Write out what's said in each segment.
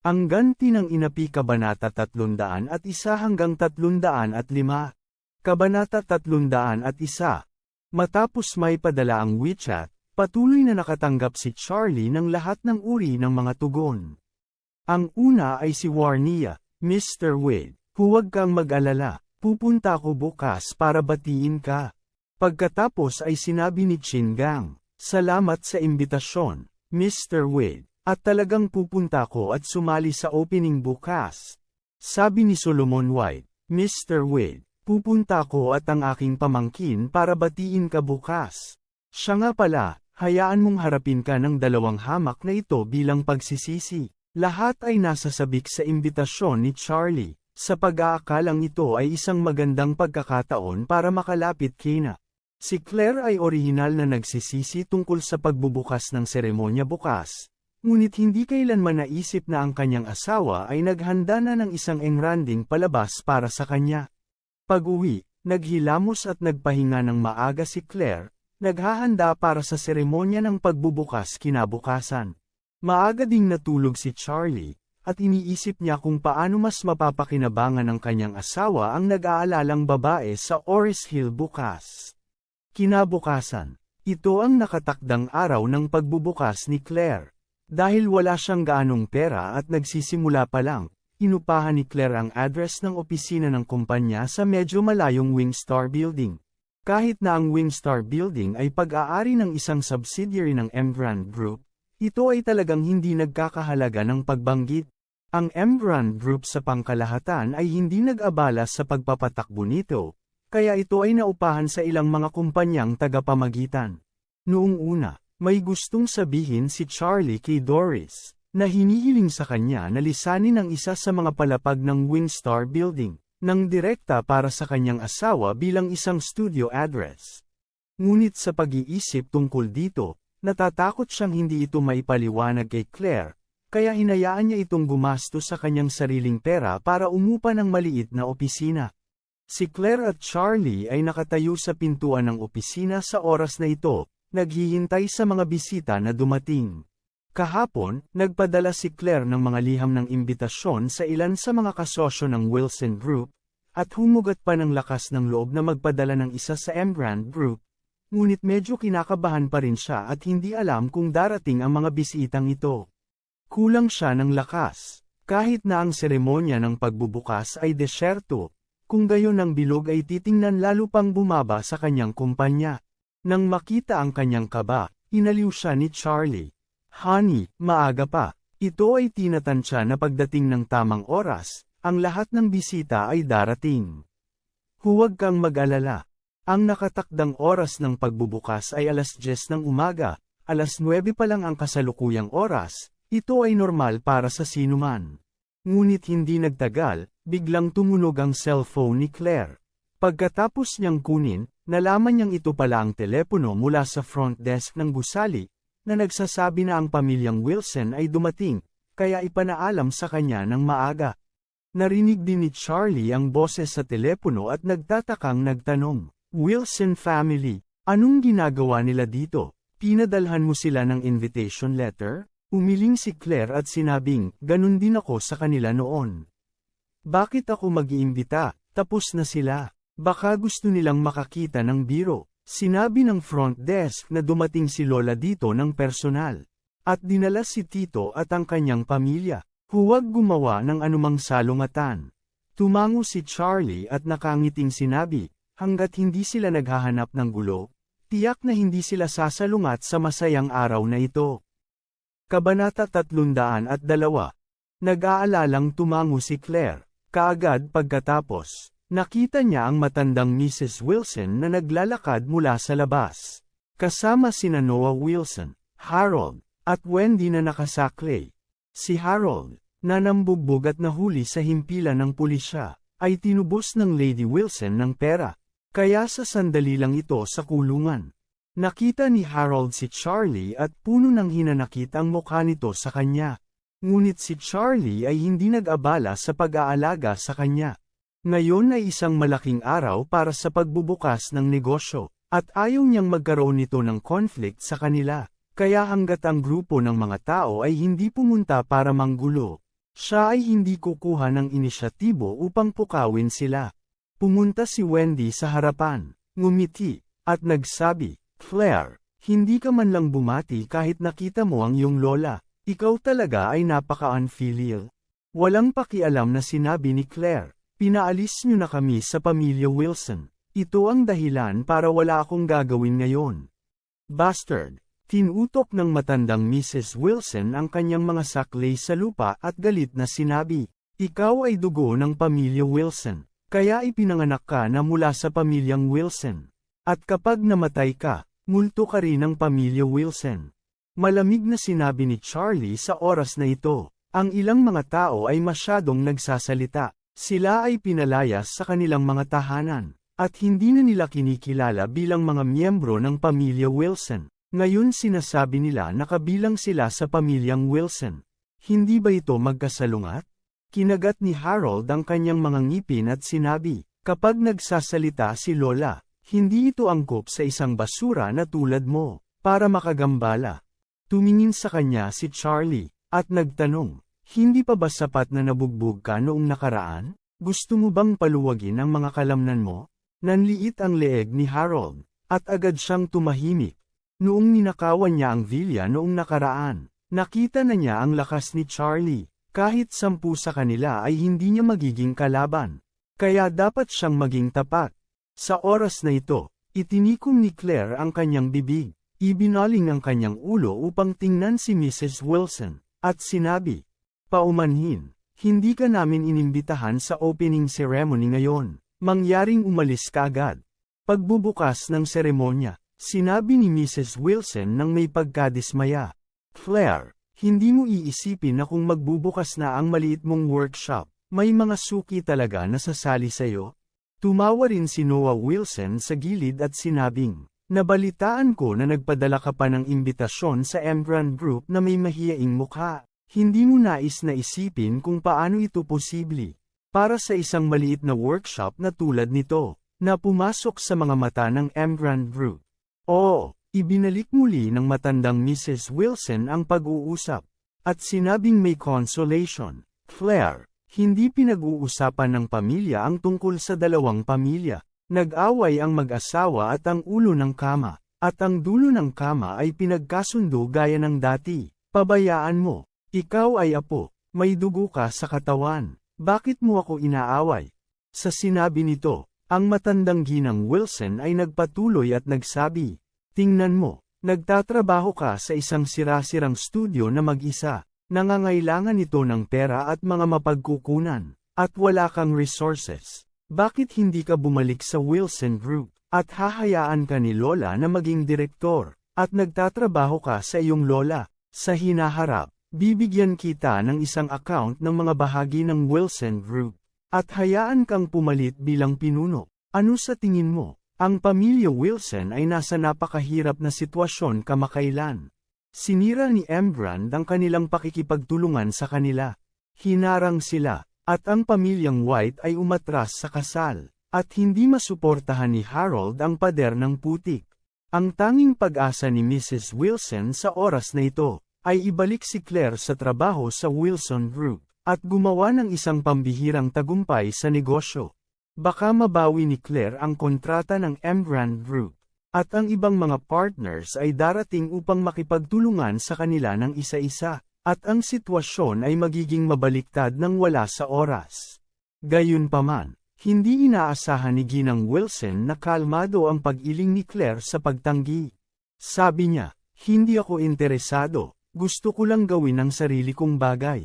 Ang ganti ng inapi Kabanata 300 at isa hanggang 300 at 5. Kabanata 300 at isa. Matapos may padala ang WeChat, patuloy na nakatanggap si Charlie ng lahat ng uri ng mga tugon. Ang una ay si Warnia, Mr. Wade, huwag kang mag-alala, pupunta ako bukas para batiin ka. Pagkatapos ay sinabi ni Chingang, salamat sa imbitasyon, Mr. Wade. At talagang pupunta ko at sumali sa opening bukas. Sabi ni Solomon White, Mr. Wade, pupunta ko at ang aking pamangkin para batiin ka bukas. Siya nga pala, hayaan mong harapin ka ng dalawang hamak na ito bilang pagsisisi. Lahat ay nasasabik sa imbitasyon ni Charlie, sa pag-aakalang ito ay isang magandang pagkakataon para makalapit kina. Si Claire ay orihinal na nagsisisi tungkol sa pagbubukas ng seremonya bukas, Ngunit hindi kailanman naisip na ang kanyang asawa ay naghanda na ng isang engranding palabas para sa kanya. Pag-uwi, naghilamos at nagpahinga ng maaga si Claire, naghahanda para sa seremonya ng pagbubukas kinabukasan. Maaga ding natulog si Charlie, at iniisip niya kung paano mas mapapakinabangan ng kanyang asawa ang nag-aalalang babae sa Oris Hill bukas. Kinabukasan, ito ang nakatakdang araw ng pagbubukas ni Claire. Dahil wala siyang gaanong pera at nagsisimula pa lang, inupahan ni Claire ang address ng opisina ng kumpanya sa medyo malayong Wingstar Building. Kahit na ang Wingstar Building ay pag-aari ng isang subsidiary ng Embrand Group, ito ay talagang hindi nagkakahalaga ng pagbanggit. Ang Embrand Group sa pangkalahatan ay hindi nag-abala sa pagpapatakbo nito, kaya ito ay naupahan sa ilang mga kumpanyang tagapamagitan. Noong una, may gustong sabihin si Charlie kay Doris, na hinihiling sa kanya na lisanin ang isa sa mga palapag ng Winstar Building, ng direkta para sa kanyang asawa bilang isang studio address. Ngunit sa pag-iisip tungkol dito, natatakot siyang hindi ito maipaliwanag kay Claire, kaya hinayaan niya itong gumasto sa kanyang sariling pera para umupa ng maliit na opisina. Si Claire at Charlie ay nakatayo sa pintuan ng opisina sa oras na ito, naghihintay sa mga bisita na dumating. Kahapon, nagpadala si Claire ng mga liham ng imbitasyon sa ilan sa mga kasosyo ng Wilson Group, at humugat pa ng lakas ng loob na magpadala ng isa sa Embrand Group, ngunit medyo kinakabahan pa rin siya at hindi alam kung darating ang mga bisitang ito. Kulang siya ng lakas, kahit na ang seremonya ng pagbubukas ay desyerto, kung gayon ang bilog ay titingnan lalo pang bumaba sa kanyang kumpanya. Nang makita ang kanyang kaba, inaliw siya ni Charlie. Honey, maaga pa. Ito ay tinatansya na pagdating ng tamang oras, ang lahat ng bisita ay darating. Huwag kang mag-alala. Ang nakatakdang oras ng pagbubukas ay alas 10 ng umaga, alas 9 pa lang ang kasalukuyang oras, ito ay normal para sa sinuman. Ngunit hindi nagtagal, biglang tumunog ang cellphone ni Claire. Pagkatapos niyang kunin, Nalaman niyang ito pala ang telepono mula sa front desk ng gusali, na nagsasabi na ang pamilyang Wilson ay dumating, kaya ipanaalam sa kanya ng maaga. Narinig din ni Charlie ang boses sa telepono at nagtatakang nagtanong, Wilson family, anong ginagawa nila dito? Pinadalhan mo sila ng invitation letter? Umiling si Claire at sinabing, ganun din ako sa kanila noon. Bakit ako mag-iimbita? Tapos na sila. Baka gusto nilang makakita ng biro. Sinabi ng front desk na dumating si Lola dito ng personal. At dinala si Tito at ang kanyang pamilya. Huwag gumawa ng anumang salungatan. Tumango si Charlie at nakangiting sinabi, hanggat hindi sila naghahanap ng gulo, tiyak na hindi sila sasalungat sa masayang araw na ito. Kabanata 302 Nag-aalalang tumango si Claire, kaagad pagkatapos. Nakita niya ang matandang Mrs. Wilson na naglalakad mula sa labas. Kasama sina Noah Wilson, Harold, at Wendy na nakasaklay. Si Harold, na nambugbog at nahuli sa himpilan ng pulisya, ay tinubos ng Lady Wilson ng pera. Kaya sa sandali lang ito sa kulungan. Nakita ni Harold si Charlie at puno ng hinanakit ang mukha nito sa kanya. Ngunit si Charlie ay hindi nag-abala sa pag-aalaga sa kanya. Ngayon ay isang malaking araw para sa pagbubukas ng negosyo, at ayaw niyang magkaroon nito ng conflict sa kanila. Kaya hanggat ang grupo ng mga tao ay hindi pumunta para manggulo, siya ay hindi kukuha ng inisyatibo upang pukawin sila. Pumunta si Wendy sa harapan, ngumiti, at nagsabi, Claire, hindi ka man lang bumati kahit nakita mo ang iyong lola, ikaw talaga ay napaka-unfilial. Walang pakialam na sinabi ni Claire, pinaalis niyo na kami sa pamilya Wilson. Ito ang dahilan para wala akong gagawin ngayon. Bastard, tinutok ng matandang Mrs. Wilson ang kanyang mga saklay sa lupa at galit na sinabi, Ikaw ay dugo ng pamilya Wilson. Kaya ipinanganak ka na mula sa pamilyang Wilson. At kapag namatay ka, multo ka rin ng pamilya Wilson. Malamig na sinabi ni Charlie sa oras na ito. Ang ilang mga tao ay masyadong nagsasalita. Sila ay pinalayas sa kanilang mga tahanan. At hindi na nila kinikilala bilang mga miyembro ng pamilya Wilson. Ngayon sinasabi nila na kabilang sila sa pamilyang Wilson. Hindi ba ito magkasalungat? Kinagat ni Harold ang kanyang mga ngipin at sinabi, kapag nagsasalita si Lola, hindi ito angkop sa isang basura na tulad mo, para makagambala. Tumingin sa kanya si Charlie, at nagtanong, hindi pa ba sapat na nabugbog ka noong nakaraan? Gusto mo bang paluwagin ang mga kalamnan mo? Nanliit ang leeg ni Harold, at agad siyang tumahimik. Noong ninakawan niya ang Villa noong nakaraan, nakita na niya ang lakas ni Charlie, kahit sampu sa kanila ay hindi niya magiging kalaban. Kaya dapat siyang maging tapat. Sa oras na ito, itinikom ni Claire ang kanyang bibig, ibinaling ang kanyang ulo upang tingnan si Mrs. Wilson, at sinabi, Paumanhin, hindi ka namin inimbitahan sa opening ceremony ngayon, mangyaring umalis ka agad. Pagbubukas ng seremonya, sinabi ni Mrs. Wilson nang may pagkadismaya, Claire, hindi mo iisipin na kung magbubukas na ang maliit mong workshop, may mga suki talaga na sasali sa'yo? Tumawa rin si Noah Wilson sa gilid at sinabing, Nabalitaan ko na nagpadala ka pa ng imbitasyon sa Embran Group na may mahiyaing mukha. Hindi mo nais na isipin kung paano ito posible. Para sa isang maliit na workshop na tulad nito, na pumasok sa mga mata ng Embran Group. Oo, Ibinalik muli ng matandang Mrs. Wilson ang pag-uusap, at sinabing may consolation, Claire, hindi pinag-uusapan ng pamilya ang tungkol sa dalawang pamilya. Nag-away ang mag-asawa at ang ulo ng kama, at ang dulo ng kama ay pinagkasundo gaya ng dati. Pabayaan mo, ikaw ay apo, may dugo ka sa katawan, bakit mo ako inaaway? Sa sinabi nito, ang matandang ginang Wilson ay nagpatuloy at nagsabi, Tingnan mo, nagtatrabaho ka sa isang sirasirang studio na mag-isa, nangangailangan ito ng pera at mga mapagkukunan, at wala kang resources. Bakit hindi ka bumalik sa Wilson Group, at hahayaan ka ni Lola na maging direktor, at nagtatrabaho ka sa iyong Lola, sa hinaharap, bibigyan kita ng isang account ng mga bahagi ng Wilson Group, at hayaan kang pumalit bilang pinuno. Ano sa tingin mo? Ang pamilya Wilson ay nasa napakahirap na sitwasyon kamakailan. Sinira ni Embrand ang kanilang pakikipagtulungan sa kanila. Hinarang sila, at ang pamilyang White ay umatras sa kasal, at hindi masuportahan ni Harold ang pader ng putik. Ang tanging pag-asa ni Mrs. Wilson sa oras na ito, ay ibalik si Claire sa trabaho sa Wilson Group, at gumawa ng isang pambihirang tagumpay sa negosyo. Baka mabawi ni Claire ang kontrata ng Embrand Group, at ang ibang mga partners ay darating upang makipagtulungan sa kanila ng isa-isa, at ang sitwasyon ay magiging mabaliktad ng wala sa oras. Gayunpaman, hindi inaasahan ni Ginang Wilson na kalmado ang pag-iling ni Claire sa pagtanggi. Sabi niya, hindi ako interesado, gusto ko lang gawin ang sarili kong bagay.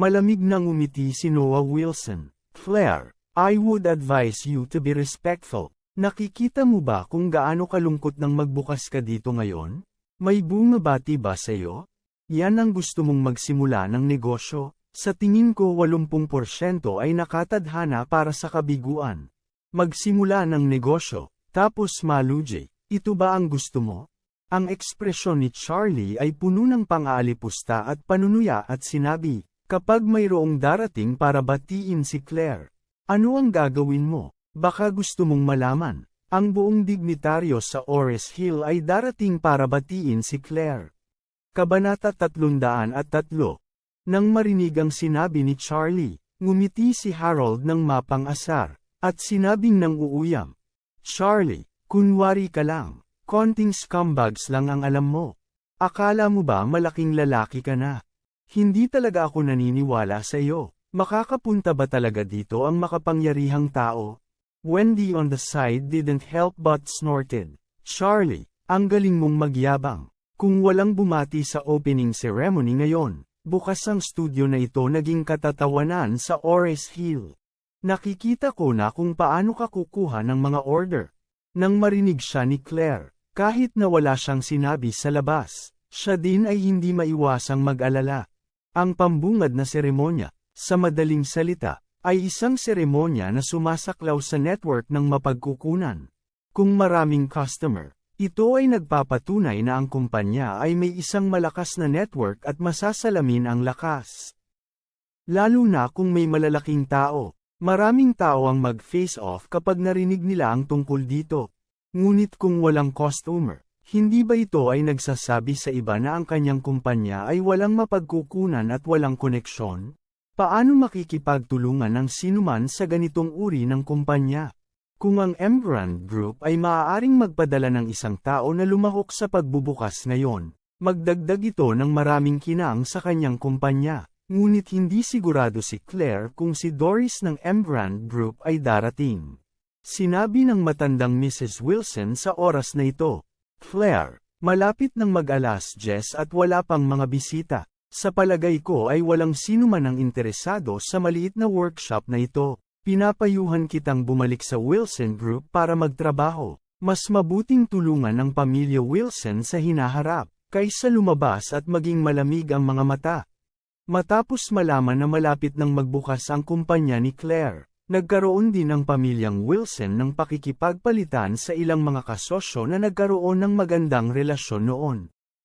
Malamig nang umiti si Noah Wilson. Claire, I would advise you to be respectful. Nakikita mo ba kung gaano kalungkot nang magbukas ka dito ngayon? May bumabati ba sa'yo? Yan ang gusto mong magsimula ng negosyo? Sa tingin ko 80% ay nakatadhana para sa kabiguan. Magsimula ng negosyo, tapos maluji. Ito ba ang gusto mo? Ang ekspresyon ni Charlie ay puno ng pang-aalipusta at panunuya at sinabi, kapag mayroong darating para batiin si Claire, ano ang gagawin mo? Baka gusto mong malaman. Ang buong dignitaryo sa Ores Hill ay darating para batiin si Claire. Kabanata 303 Nang marinig ang sinabi ni Charlie, ngumiti si Harold ng mapang-asar, at sinabing ng uuyam. Charlie, kunwari ka lang. Konting scumbags lang ang alam mo. Akala mo ba malaking lalaki ka na? Hindi talaga ako naniniwala sa iyo. Makakapunta ba talaga dito ang makapangyarihang tao? Wendy on the side didn't help but snorted. Charlie, ang galing mong magyabang. Kung walang bumati sa opening ceremony ngayon, bukas ang studio na ito naging katatawanan sa Ores Hill. Nakikita ko na kung paano ka kukuha ng mga order. Nang marinig siya ni Claire, kahit na wala siyang sinabi sa labas, siya din ay hindi maiwasang mag-alala. Ang pambungad na seremonya, sa madaling salita, ay isang seremonya na sumasaklaw sa network ng mapagkukunan. Kung maraming customer, ito ay nagpapatunay na ang kumpanya ay may isang malakas na network at masasalamin ang lakas. Lalo na kung may malalaking tao, maraming tao ang mag-face off kapag narinig nila ang tungkol dito. Ngunit kung walang customer, hindi ba ito ay nagsasabi sa iba na ang kanyang kumpanya ay walang mapagkukunan at walang koneksyon? Paano makikipagtulungan ng sinuman sa ganitong uri ng kumpanya? Kung ang Embrand Group ay maaaring magpadala ng isang tao na lumahok sa pagbubukas ngayon, magdagdag ito ng maraming kinang sa kanyang kumpanya. Ngunit hindi sigurado si Claire kung si Doris ng Embrand Group ay darating. Sinabi ng matandang Mrs. Wilson sa oras na ito. Claire, malapit ng mag-alas Jess at wala pang mga bisita. Sa palagay ko ay walang sino man ang interesado sa maliit na workshop na ito. Pinapayuhan kitang bumalik sa Wilson Group para magtrabaho. Mas mabuting tulungan ang pamilya Wilson sa hinaharap, kaysa lumabas at maging malamig ang mga mata. Matapos malaman na malapit ng magbukas ang kumpanya ni Claire, Nagkaroon din ang pamilyang Wilson ng pakikipagpalitan sa ilang mga kasosyo na nagkaroon ng magandang relasyon noon.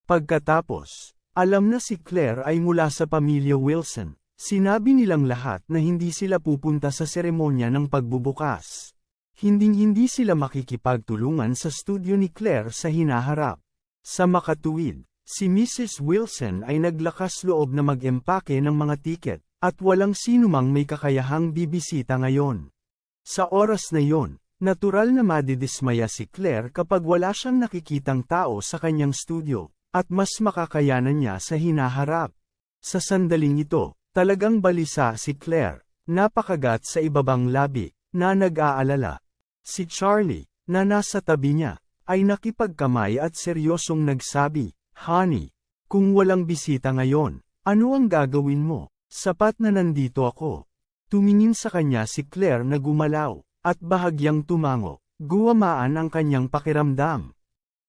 Pagkatapos, alam na si Claire ay mula sa pamilya Wilson. Sinabi nilang lahat na hindi sila pupunta sa seremonya ng pagbubukas. Hinding-hindi sila makikipagtulungan sa studio ni Claire sa hinaharap. Sa makatuwid, si Mrs. Wilson ay naglakas loob na mag-empake ng mga tiket, at walang sinumang may kakayahang bibisita ngayon. Sa oras na yon, natural na madidismaya si Claire kapag wala siyang nakikitang tao sa kanyang studio, at mas makakayanan niya sa hinaharap. Sa sandaling ito, talagang balisa si Claire, napakagat sa ibabang labi, na nag-aalala. Si Charlie, na nasa tabi niya, ay nakipagkamay at seryosong nagsabi, Honey, kung walang bisita ngayon, ano ang gagawin mo? Sapat na nandito ako. Tumingin sa kanya si Claire na gumalaw, at bahagyang tumango, guwamaan ang kanyang pakiramdam.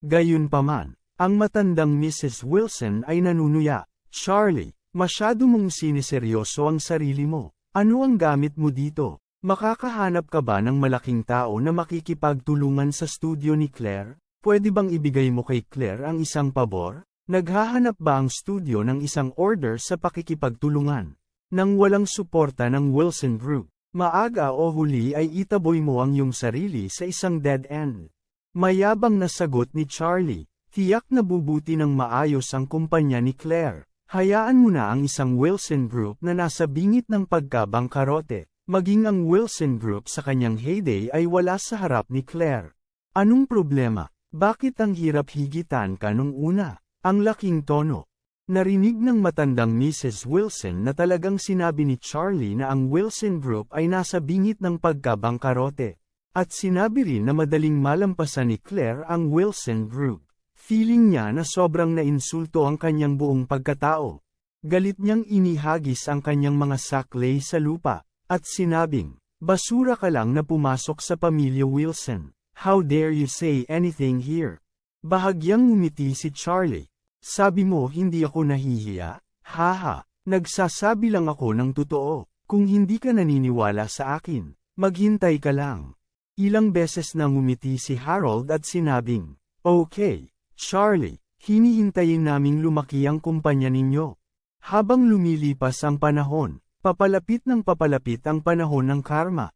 Gayunpaman, ang matandang Mrs. Wilson ay nanunuya, Charlie, masyado mong siniseryoso ang sarili mo. Ano ang gamit mo dito? Makakahanap ka ba ng malaking tao na makikipagtulungan sa studio ni Claire? Pwede bang ibigay mo kay Claire ang isang pabor? Naghahanap ba ang studio ng isang order sa pakikipagtulungan? Nang walang suporta ng Wilson Group, maaga o huli ay itaboy mo ang iyong sarili sa isang dead end. Mayabang na sagot ni Charlie, tiyak na bubuti ng maayos ang kumpanya ni Claire. Hayaan mo na ang isang Wilson Group na nasa bingit ng pagkabangkarote, maging ang Wilson Group sa kanyang heyday ay wala sa harap ni Claire. Anong problema? Bakit ang hirap higitan ka nung una? Ang laking tono. Narinig ng matandang Mrs. Wilson na talagang sinabi ni Charlie na ang Wilson Group ay nasa bingit ng pagkabangkarote. At sinabi rin na madaling malampasan ni Claire ang Wilson Group. Feeling niya na sobrang nainsulto ang kanyang buong pagkatao. Galit niyang inihagis ang kanyang mga saklay sa lupa, at sinabing, basura ka lang na pumasok sa pamilya Wilson. How dare you say anything here? Bahagyang ngumiti si Charlie, Sabi mo hindi ako nahihiya? Haha, nagsasabi lang ako ng totoo. Kung hindi ka naniniwala sa akin, maghintay ka lang. Ilang beses na ngumiti si Harold at sinabing, Okay, Charlie, hinihintayin naming lumaki ang kumpanya ninyo. Habang lumilipas ang panahon, papalapit ng papalapit ang panahon ng karma.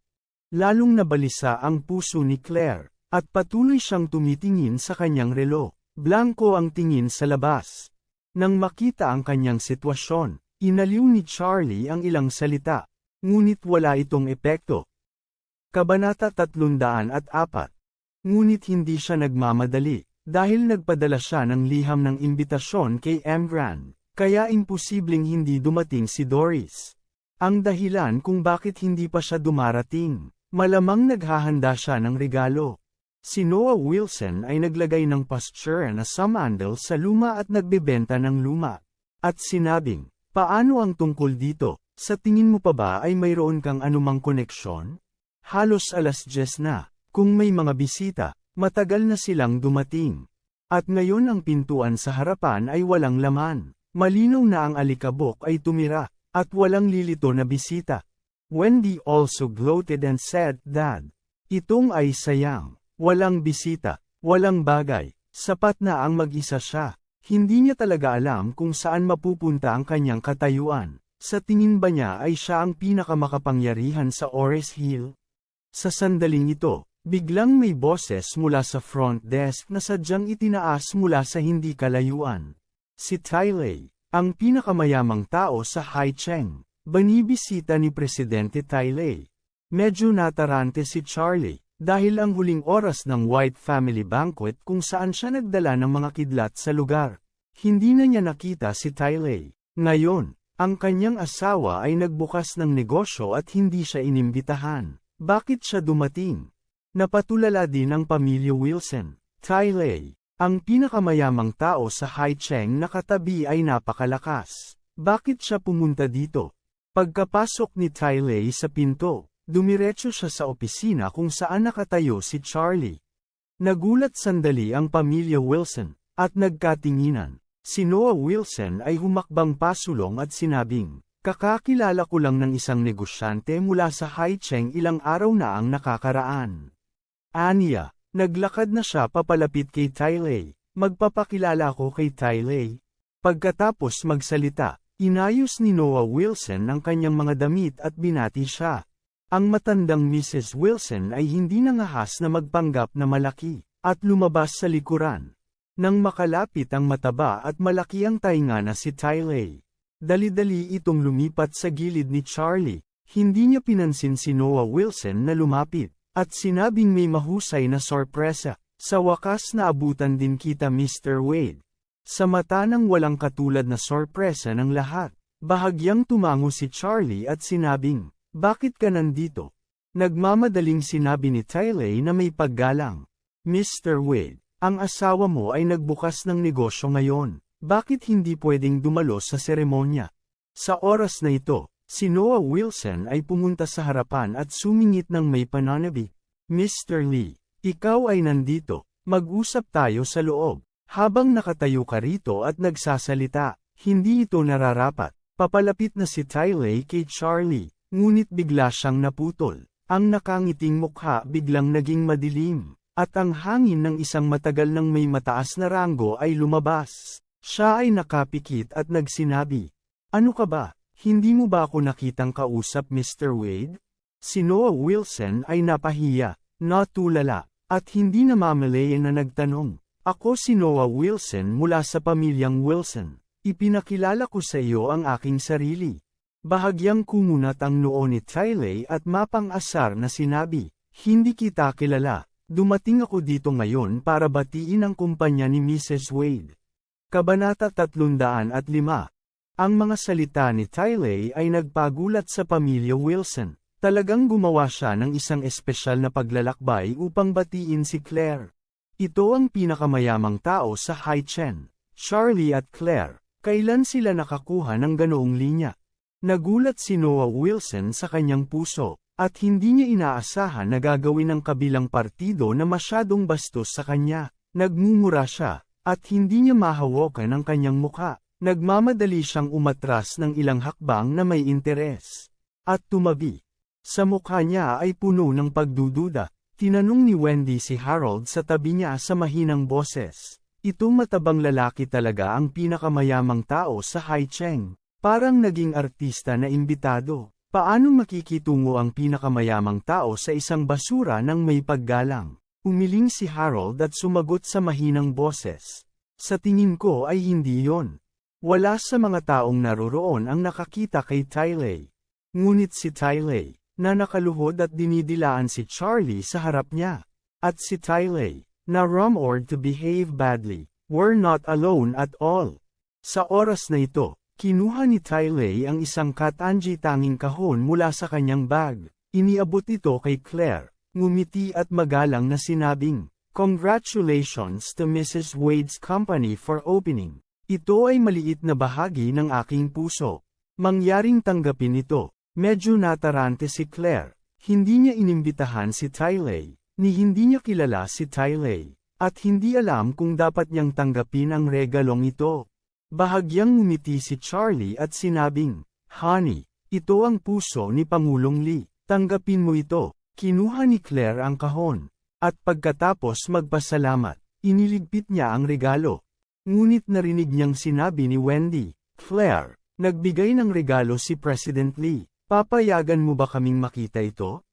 Lalong nabalisa ang puso ni Claire, at patuloy siyang tumitingin sa kanyang relo. Blanco ang tingin sa labas. Nang makita ang kanyang sitwasyon, inaliw ni Charlie ang ilang salita, ngunit wala itong epekto. Kabanata 304 Ngunit hindi siya nagmamadali, dahil nagpadala siya ng liham ng imbitasyon kay Emgran, kaya imposibleng hindi dumating si Doris. Ang dahilan kung bakit hindi pa siya dumarating, malamang naghahanda siya ng regalo. Si Noah Wilson ay naglagay ng pasture na samandal sa luma at nagbebenta ng luma. At sinabing, paano ang tungkol dito? Sa tingin mo pa ba ay mayroon kang anumang koneksyon? Halos alas 10 na, kung may mga bisita, matagal na silang dumating. At ngayon ang pintuan sa harapan ay walang laman. Malinaw na ang alikabok ay tumira, at walang lilito na bisita. Wendy also gloated and said, Dad, itong ay sayang. Walang bisita, walang bagay, sapat na ang mag-isa siya. Hindi niya talaga alam kung saan mapupunta ang kanyang katayuan. Sa tingin ba niya ay siya ang pinakamakapangyarihan sa Ores Hill? Sa sandaling ito, biglang may boses mula sa front desk na sadyang itinaas mula sa hindi kalayuan. Si Tylay, ang pinakamayamang tao sa Haicheng, banibisita ni Presidente Tylay. Medyo natarante si Charlie, dahil ang huling oras ng White Family Banquet kung saan siya nagdala ng mga kidlat sa lugar. Hindi na niya nakita si Tylay. Ngayon, ang kanyang asawa ay nagbukas ng negosyo at hindi siya inimbitahan. Bakit siya dumating? Napatulala din ang pamilya Wilson. Tylay, ang pinakamayamang tao sa Haicheng na katabi ay napakalakas. Bakit siya pumunta dito? Pagkapasok ni Tylay sa pinto, Dumiretso siya sa opisina kung saan nakatayo si Charlie. Nagulat sandali ang pamilya Wilson, at nagkatinginan. Si Noah Wilson ay humakbang pasulong at sinabing, Kakakilala ko lang ng isang negosyante mula sa Haicheng ilang araw na ang nakakaraan. Anya, naglakad na siya papalapit kay Tylay. Magpapakilala ko kay Tylay. Pagkatapos magsalita, inayos ni Noah Wilson ang kanyang mga damit at binati siya. Ang matandang Mrs. Wilson ay hindi nangahas na magpanggap na malaki, at lumabas sa likuran. Nang makalapit ang mataba at malaki ang tainga na si Tylay. Dali-dali itong lumipat sa gilid ni Charlie, hindi niya pinansin si Noah Wilson na lumapit, at sinabing may mahusay na sorpresa. Sa wakas na abutan din kita Mr. Wade. Sa mata ng walang katulad na sorpresa ng lahat, bahagyang tumango si Charlie at sinabing, bakit ka nandito? Nagmamadaling sinabi ni Tylay na may paggalang. Mr. Wade, ang asawa mo ay nagbukas ng negosyo ngayon. Bakit hindi pwedeng dumalo sa seremonya? Sa oras na ito, si Noah Wilson ay pumunta sa harapan at sumingit ng may pananabi. Mr. Lee, ikaw ay nandito. Mag-usap tayo sa loob. Habang nakatayo ka rito at nagsasalita, hindi ito nararapat. Papalapit na si Tylay kay Charlie. Ngunit bigla siyang naputol. Ang nakangiting mukha biglang naging madilim, at ang hangin ng isang matagal ng may mataas na ranggo ay lumabas. Siya ay nakapikit at nagsinabi, Ano ka ba? Hindi mo ba ako nakitang kausap Mr. Wade? Si Noah Wilson ay napahiya, natulala, at hindi namamalayan na nagtanong. Ako si Noah Wilson mula sa pamilyang Wilson. Ipinakilala ko sa iyo ang aking sarili. Bahagyang kumunat ang noo ni Tylay at mapang-asar na sinabi, Hindi kita kilala, dumating ako dito ngayon para batiin ang kumpanya ni Mrs. Wade. Kabanata 305 Ang mga salita ni Tylay ay nagpagulat sa pamilya Wilson. Talagang gumawa siya ng isang espesyal na paglalakbay upang batiin si Claire. Ito ang pinakamayamang tao sa Haichen. Charlie at Claire, kailan sila nakakuha ng ganoong linya? Nagulat si Noah Wilson sa kanyang puso, at hindi niya inaasahan na gagawin ng kabilang partido na masyadong bastos sa kanya. Nagmumura siya, At hindi niya mahawakan ang kanyang mukha. Nagmamadali siyang umatras ng ilang hakbang na may interes. At tumabi. Sa mukha niya ay puno ng pagdududa. Tinanong ni Wendy si Harold sa tabi niya sa mahinang boses. Itong matabang lalaki talaga ang pinakamayamang tao sa Haicheng. Parang naging artista na imbitado. Paano makikitungo ang pinakamayamang tao sa isang basura ng may paggalang? Umiling si Harold at sumagot sa mahinang boses. Sa tingin ko ay hindi yon. Wala sa mga taong naroroon ang nakakita kay Tylay. Ngunit si Tylay, na nakaluhod at dinidilaan si Charlie sa harap niya. At si Tylay, na rumored to behave badly, were not alone at all. Sa oras na ito, kinuha ni Tylay ang isang katanji tanging kahon mula sa kanyang bag. Iniabot ito kay Claire, ngumiti at magalang na sinabing, Congratulations to Mrs. Wade's company for opening. Ito ay maliit na bahagi ng aking puso. Mangyaring tanggapin ito. Medyo natarante si Claire. Hindi niya inimbitahan si Tylay, ni hindi niya kilala si Tylay, at hindi alam kung dapat niyang tanggapin ang regalong ito. Bahagyang ngumiti si Charlie at sinabing, Honey, ito ang puso ni Pangulong Lee. Tanggapin mo ito. Kinuha ni Claire ang kahon. At pagkatapos magpasalamat, iniligpit niya ang regalo. Ngunit narinig niyang sinabi ni Wendy, Claire, nagbigay ng regalo si President Lee. Papayagan mo ba kaming makita ito?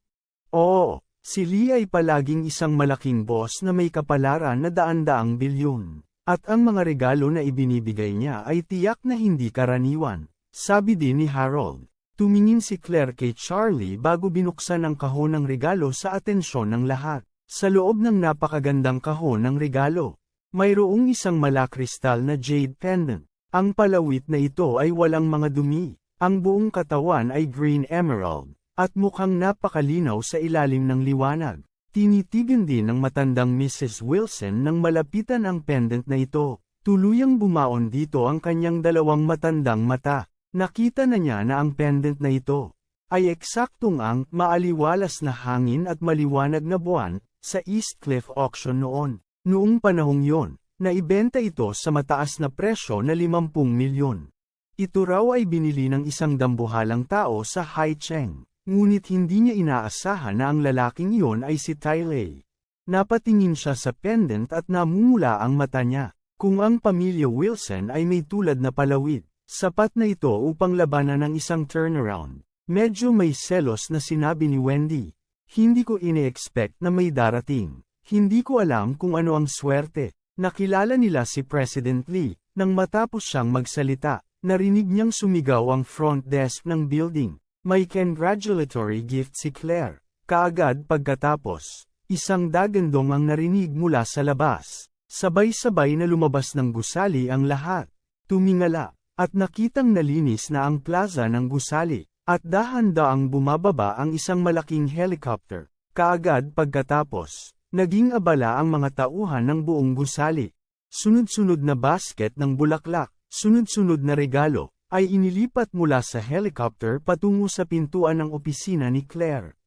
Oo, si Lee ay palaging isang malaking boss na may kapalaran na daan-daang bilyon. At ang mga regalo na ibinibigay niya ay tiyak na hindi karaniwan. Sabi din ni Harold. Tumingin si Claire kay Charlie bago binuksan ang kahon ng regalo sa atensyon ng lahat. Sa loob ng napakagandang kahon ng regalo, mayroong isang malakristal na jade pendant. Ang palawit na ito ay walang mga dumi. Ang buong katawan ay green emerald, at mukhang napakalinaw sa ilalim ng liwanag. Tinitigan din ng matandang Mrs. Wilson nang malapitan ang pendant na ito. Tuluyang bumaon dito ang kanyang dalawang matandang mata. Nakita na niya na ang pendant na ito ay eksaktong ang maaliwalas na hangin at maliwanag na buwan sa East Cliff auction noon. Noong panahong yon, naibenta ito sa mataas na presyo na 50 milyon. Ito raw ay binili ng isang dambuhalang tao sa Haicheng, ngunit hindi niya inaasahan na ang lalaking iyon ay si Tylay. Napatingin siya sa pendant at namumula ang mata niya. Kung ang pamilya Wilson ay may tulad na palawid, sapat na ito upang labanan ng isang turnaround. Medyo may selos na sinabi ni Wendy. Hindi ko ine-expect na may darating. Hindi ko alam kung ano ang swerte. Nakilala nila si President Lee. Nang matapos siyang magsalita, narinig niyang sumigaw ang front desk ng building. May congratulatory gift si Claire. Kaagad pagkatapos, isang dagandong ang narinig mula sa labas. Sabay-sabay na lumabas ng gusali ang lahat. Tumingala, at nakitang nalinis na ang plaza ng gusali. At dahan-daang bumababa ang isang malaking helicopter. Kaagad pagkatapos, naging abala ang mga tauhan ng buong gusali. Sunod-sunod na basket ng bulaklak, sunod-sunod na regalo, ay inilipat mula sa helicopter patungo sa pintuan ng opisina ni Claire.